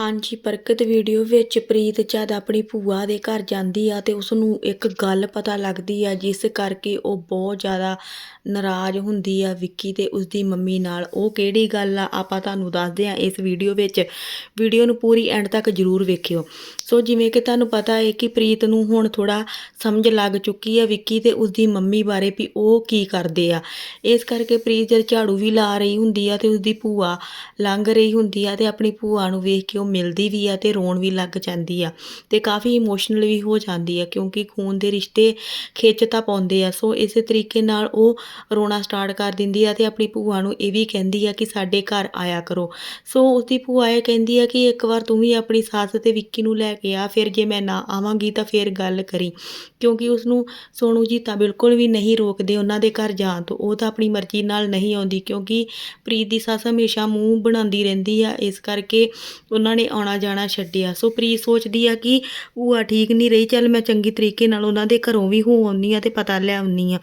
ਹਾਂਜੀ ਬਰਕਤ ਵੀਡੀਓ ਵਿੱਚ ਪ੍ਰੀਤ ਜਦ ਆਪਣੀ ਭੂਆ ਦੇ ਘਰ ਜਾਂਦੀ ਆ ਤੇ ਉਸ ਨੂੰ ਇੱਕ ਗੱਲ ਪਤਾ ਲੱਗਦੀ ਆ, ਜਿਸ ਕਰਕੇ ਉਹ ਬਹੁਤ ਜ਼ਿਆਦਾ ਨਾਰਾਜ਼ ਹੁੰਦੀ ਆ ਵਿੱਕੀ ਤੇ ਉਸਦੀ ਮੰਮੀ ਨਾਲ। ਉਹ ਕਿਹੜੀ ਗੱਲ ਆ, ਆਪਾਂ ਤੁਹਾਨੂੰ ਦੱਸਦੇ ਆ ਇਸ ਵੀਡੀਓ ਵਿੱਚ। ਵੀਡੀਓ ਨੂੰ ਪੂਰੀ ਐਂਡ ਤੱਕ ਜ਼ਰੂਰ ਵੇਖਿਓ। ਸੋ ਜਿਵੇਂ ਕਿ ਤੁਹਾਨੂੰ ਪਤਾ ਹੈ ਕਿ ਪ੍ਰੀਤ ਨੂੰ ਹੁਣ ਥੋੜਾ ਸਮਝ ਲੱਗ ਚੁੱਕੀ ਆ ਵਿੱਕੀ ਤੇ ਉਸਦੀ ਮੰਮੀ ਬਾਰੇ ਵੀ ਉਹ ਕੀ ਕਰਦੇ ਆ। ਇਸ ਕਰਕੇ ਪ੍ਰੀਤ ਜਦ ਝਾੜੂ ਵੀ ਲਾ ਰਹੀ ਹੁੰਦੀ ਆ ਤੇ ਉਸਦੀ ਭੂਆ ਲੰਘ ਰਹੀ ਹੁੰਦੀ ਆ ਤੇ ਆਪਣੀ ਭੂਆ ਨੂੰ ਵੇਖ ਕੇ ਉਹ ਮਿਲਦੀ ਵੀ ਆ ਤੇ ਰੋਣ ਵੀ ਲੱਗ ਜਾਂਦੀ ਆ ਤੇ ਕਾਫੀ ਇਮੋਸ਼ਨਲ ਵੀ ਹੋ ਜਾਂਦੀ ਆ ਕਿਉਂਕਿ ਖੂਨ ਦੇ ਰਿਸ਼ਤੇ ਖਿੱਚ ਤਾਂ ਪਾਉਂਦੇ ਆ। ਸੋ ਇਸੇ ਤਰੀਕੇ ਨਾਲ ਉਹ ਰੋਣਾ ਸਟਾਰਟ ਕਰ ਦਿੰਦੀ ਆ ਤੇ ਆਪਣੀ ਭੂਆ ਨੂੰ ਇਹ ਵੀ ਕਹਿੰਦੀ ਆ ਕਿ ਸਾਡੇ ਘਰ ਆਇਆ ਕਰੋ। ਸੋ ਉਸਦੀ ਭੂਆ ਇਹ ਕਹਿੰਦੀ ਆ ਕਿ ਇੱਕ ਵਾਰ ਤੂੰ ਵੀ ਆਪਣੀ ਸੱਸ ਤੇ ਵਿੱਕੀ ਨੂੰ ਲੈ ਕੇ ਆ, ਫਿਰ ਜੇ ਮੈਂ ਨਾ ਆਵਾਂਗੀ ਤਾਂ ਫਿਰ ਗੱਲ ਕਰੀ। ਕਿਉਂਕਿ ਉਸ ਨੂੰ ਸੋਨੂ ਜੀ ਤਾਂ ਬਿਲਕੁਲ ਵੀ ਨਹੀਂ ਰੋਕਦੇ ਉਹਨਾਂ ਦੇ ਘਰ ਜਾਣ ਤੋਂ। ਉਹ ਤਾਂ ਆਪਣੀ ਮਰਜ਼ੀ ਨਾਲ ਨਹੀਂ ਆਉਂਦੀ ਕਿਉਂਕਿ ਪ੍ਰੀਤ ਦੀ ਸੱਸ ਹਮੇਸ਼ਾ ਮੂੰਹ ਬਣਾਉਂਦੀ ਰਹਿੰਦੀ ਆ। ਇਸ ਕਰਕੇ ਉਹਨਾਂ ਉਹਨਾਂ ਨੇ ਆਉਣਾ ਜਾਣਾ ਛੱਡਿਆ। ਸੋ ਪ੍ਰੀਤ ਸੋਚਦੀ ਆ ਕਿ ਭੂਆ ਠੀਕ ਨਹੀਂ ਰਹੀ, ਚੱਲ ਮੈਂ ਚੰਗੀ ਤਰੀਕੇ ਨਾਲ ਉਹਨਾਂ ਦੇ ਘਰੋਂ ਵੀ ਹੋ ਆਉਂਦੀ ਆ ਤੇ ਪਤਾ ਲੈ ਆਉਂਦੀ ਆ।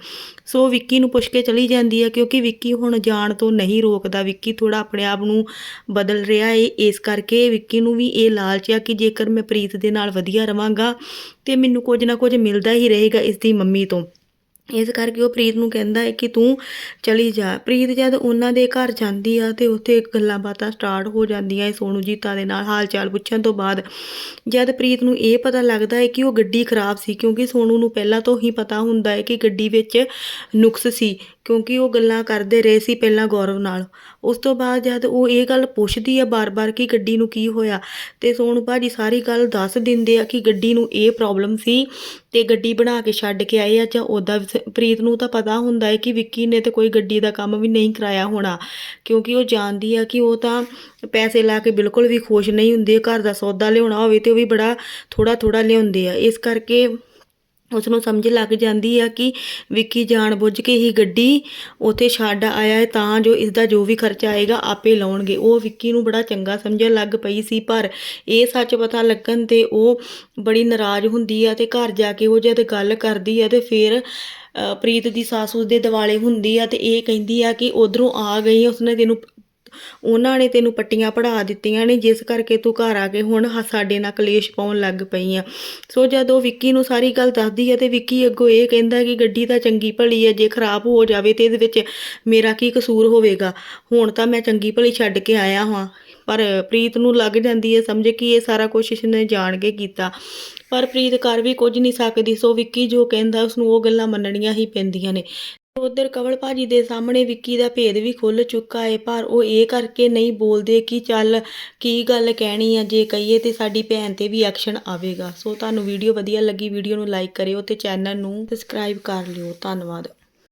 ਸੋ ਵਿੱਕੀ ਨੂੰ ਪੁੱਛ ਕੇ ਚਲੀ ਜਾਂਦੀ ਆ ਕਿਉਂਕਿ ਵਿੱਕੀ ਹੁਣ ਜਾਣ ਤੋਂ ਨਹੀਂ ਰੋਕਦਾ। ਵਿੱਕੀ ਥੋੜਾ ਆਪਣੇ ਆਪ ਨੂੰ ਬਦਲ ਰਿਹਾ ਏ, ਇਸ ਕਰਕੇ ਵਿੱਕੀ ਨੂੰ ਵੀ ਇਹ ਲਾਲਚ ਆ ਕਿ ਜੇਕਰ ਮੈਂ ਪ੍ਰੀਤ ਦੇ ਨਾਲ ਵਧੀਆ ਰਵਾਂਗਾ ਤੇ ਮੈਨੂੰ ਕੁਝ ਨਾ ਕੁਝ ਮਿਲਦਾ ਹੀ ਰਹੇਗਾ ਇਸ ਦੀ ਮੰਮੀ ਤੋਂ। ਇਸ ਕਰਕੇ ਉਹ ਪ੍ਰੀਤ ਨੂੰ ਕਹਿੰਦਾ ਹੈ ਕਿ ਤੂੰ ਚਲੀ ਜਾ। ਪ੍ਰੀਤ ਜਦ ਉਹਨਾਂ ਦੇ ਘਰ ਜਾਂਦੀ ਆ ਤੇ ਉੱਥੇ ਗੱਲਾਂ ਬਾਤਾਂ ਸਟਾਰਟ ਹੋ ਜਾਂਦੀਆਂ ਏ ਸੋਨੂ ਜੀਤਾ ਦੇ ਨਾਲ ਹਾਲ ਚਾਲ ਪੁੱਛਣ ਤੋਂ ਬਾਅਦ। ਜਦ ਪ੍ਰੀਤ ਨੂੰ ਇਹ ਪਤਾ ਲੱਗਦਾ ਹੈ ਕਿ ਉਹ ਗੱਡੀ ਖਰਾਬ ਸੀ ਕਿਉਂਕਿ ਸੋਨੂ ਨੂੰ ਪਹਿਲਾਂ ਤੋਂ ਹੀ ਪਤਾ ਹੁੰਦਾ ਹੈ ਕਿ ਗੱਡੀ ਵਿੱਚ ਨੁਕਸ ਸੀ। ਕਿਉਂਕਿ ਉਹ ਗੱਲਾਂ ਕਰਦੇ ਰਹੇ ਸੀ ਪਹਿਲਾਂ ਗੌਰਵ ਨਾਲ। ਉਸ ਤੋਂ ਬਾਅਦ ਜਦ ਉਹ ਇਹ ਗੱਲ ਪੁੱਛਦੀ ਆ ਬਾਰ-ਬਾਰ ਕਿ ਗੱਡੀ ਨੂੰ ਕੀ ਹੋਇਆ, ਤੇ ਸੋਨੂ ਭਾਜੀ ਸਾਰੀ ਗੱਲ ਦੱਸ ਦਿੰਦੇ ਆ ਕਿ ਗੱਡੀ ਨੂੰ ਇਹ ਪ੍ਰੋਬਲਮ ਸੀ ਤੇ ਗੱਡੀ ਬਣਾ ਕੇ ਛੱਡ ਕੇ ਆਏ ਆ ਜਾਂ ਉਹਦਾ ਪ੍ਰੀਤ ਨੂੰ ਤਾਂ ਪਤਾ ਹੁੰਦਾ ਹੈ ਕਿ ਵਿੱਕੀ ਨੇ ਤੇ ਕੋਈ ਗੱਡੀ ਦਾ ਕੰਮ ਵੀ ਨਹੀਂ ਕਰਾਇਆ ਹੋਣਾ। ਕਿਉਂਕਿ ਉਹ ਜਾਣਦੀ ਆ ਕਿ ਉਹ ਤਾਂ ਪੈਸੇ ਲਾ ਕੇ ਬਿਲਕੁਲ ਵੀ ਖੁਸ਼ ਨਹੀਂ ਹੁੰਦੇ, ਘਰ ਦਾ ਸੌਦਾ ਲਿਆਉਣਾ ਹੋਵੇ ਤੇ ਉਹ ਵੀ ਬੜਾ ਥੋੜਾ ਥੋੜਾ ਲਿਆਉਂਦੇ ਆ। ਇਸ ਕਰਕੇ ਉਸ ਨੂੰ ਸਮਝ ਲੱਗ ਜਾਂਦੀ ਆ ਕਿ ਵਿੱਕੀ ਜਾਣਬੁੱਝ ਕੇ ਹੀ ਗੱਡੀ ਉੱਥੇ ਛੱਡ ਆਇਆ ਹੈ, ਤਾਂ ਜੋ ਇਸ ਦਾ ਜੋ ਵੀ ਖਰਚਾ ਆਏਗਾ ਆਪੇ ਲਾਉਣਗੇ। ਉਹ ਵਿੱਕੀ ਨੂੰ ਬੜਾ ਚੰਗਾ ਸਮਝਣ ਲੱਗ ਪਈ ਸੀ, ਪਰ ਇਹ ਸੱਚ ਪਤਾ ਲੱਗਣ ਤੇ ਉਹ ਬੜੀ ਨਾਰਾਜ਼ ਹੁੰਦੀ ਆ ਤੇ ਘਰ ਜਾ ਕੇ ਉਹ ਜਦ ਗੱਲ ਕਰਦੀ ਆ ਤੇ ਫਿਰ ਪ੍ਰੀਤ ਦੀ ਸੱਸ ਉਸ ਦੇ ਦਿਵਾਲੇ ਹੁੰਦੀ ਆ ਤੇ ਇਹ ਕਹਿੰਦੀ ਆ ਕਿ ਉਧਰੋਂ ਆ ਗਈ ਉਸਨੇ ਤੈਨੂੰ ਉਹਨਾਂ ਨੇ ਤੈਨੂੰ ਪੱਟੀਆਂ ਪੜਾ ਦਿੱਤੀਆਂ ਨੇ, ਜਿਸ ਕਰਕੇ ਤੂੰ ਘਰ ਆ ਕੇ ਹੁਣ ਸਾਡੇ ਨਾਲ ਕਲੇਸ਼ ਪਾਉਣ ਲੱਗ ਪਈ ਆ। ਸੋ ਜਦੋਂ ਵਿੱਕੀ ਨੂੰ ਸਾਰੀ ਗੱਲ ਦੱਸਦੀ ਹੈ ਤੇ ਵਿੱਕੀ ਅੱਗੋਂ ਇਹ ਕਹਿੰਦਾ ਕਿ ਗੱਡੀ ਤਾਂ ਚੰਗੀ ਭਲੀ ਹੈ, ਜੇ ਖਰਾਬ ਹੋ ਜਾਵੇ ਤੇ ਇਹਦੇ ਵਿੱਚ ਮੇਰਾ ਕੀ ਕਸੂਰ ਹੋਵੇਗਾ? ਹੁਣ ਤਾਂ ਮੈਂ ਚੰਗੀ ਭਲੀ ਛੱਡ ਕੇ ਆਇਆ ਹਾਂ। ਪਰ ਪ੍ਰੀਤ ਨੂੰ ਲੱਗ ਜਾਂਦੀ ਹੈ ਸਮਝ ਕਿ ਇਹ ਸਾਰਾ ਕੁਝ ਇਸਨੇ ਜਾਣ ਕੇ ਕੀਤਾ। ਪਰ ਪ੍ਰੀਤ ਕਰ ਵੀ ਕੁਝ ਨਹੀਂ ਸਕਦੀ। ਸੋ ਵਿੱਕੀ ਜੋ ਕਹਿੰਦਾ ਉਸ ਨੂੰ ਉਹ ਗੱਲਾਂ ਮੰਨਣੀਆਂ ਹੀ ਪੈਂਦੀਆਂ ਨੇ। ਉਧਰ ਕਵਲ ਭਾਜੀ ਦੇ ਸਾਹਮਣੇ ਵਿੱਕੀ ਦਾ ਭੇਦ ਵੀ ਖੁੱਲ ਚੁੱਕਾ ਏ, ਪਰ ਉਹ ਇਹ ਕਰਕੇ ਨਹੀਂ ਬੋਲਦੇ ਕਿ ਚੱਲ ਕੀ ਗੱਲ ਕਹਿਣੀ ਆ, ਜੇ ਕਹੀਏ ਤੇ ਸਾਡੀ ਭੈਣ ਤੇ ਵੀ ਐਕਸ਼ਨ ਆਵੇਗਾ। ਸੋ ਤੁਹਾਨੂੰ ਵੀਡੀਓ ਵਧੀਆ ਲੱਗੀ, ਵੀਡੀਓ ਨੂੰ ਲਾਈਕ ਕਰਿਓ ਤੇ ਚੈਨਲ ਨੂੰ ਸਬਸਕ੍ਰਾਈਬ ਕਰ ਲਿਓ। ਧੰਨਵਾਦ।